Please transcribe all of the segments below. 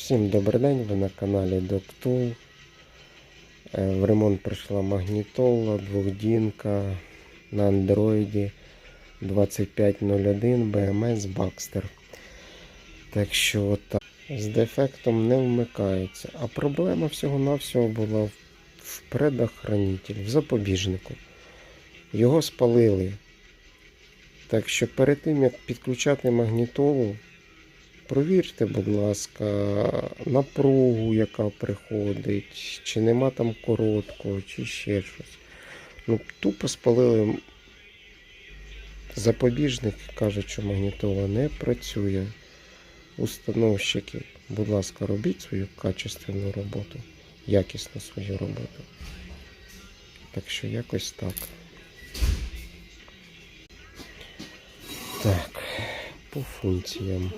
Всім добрий день, ви на каналі DocTool. Е, В ремонт прийшла магнітола, двохдінка на андроїді 2501 BMS Baxter. Так що отак. З дефектом не вмикається. А проблема всього-навсього була в- предохранитель, в запобіжнику. Його спалили. Так що перед тим як підключати магнітолу, Провірте, будь ласка, напругу, яка приходить, чи нема там короткого, чи ще щось. Ну, тупо спалили запобіжник, кажуть, що магнітола не працює. Установщики, будь ласка, робіть свою качественну роботу, якісну свою роботу. Так що якось так. Так, по функціям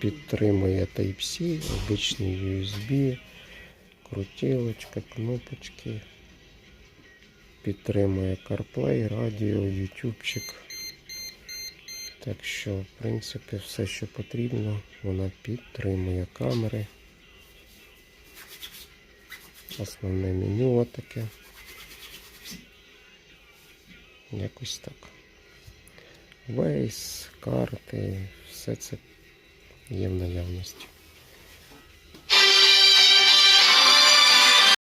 підтримує Type-C, обичний USB, крутілочка, кнопочки. Підтримує CarPlay, радіо, YouTubeчик. Так що, в принципі, все, що потрібно, вона підтримує камери. Основне меню отаке. Якось так. Waze, карти, все це є в наявності.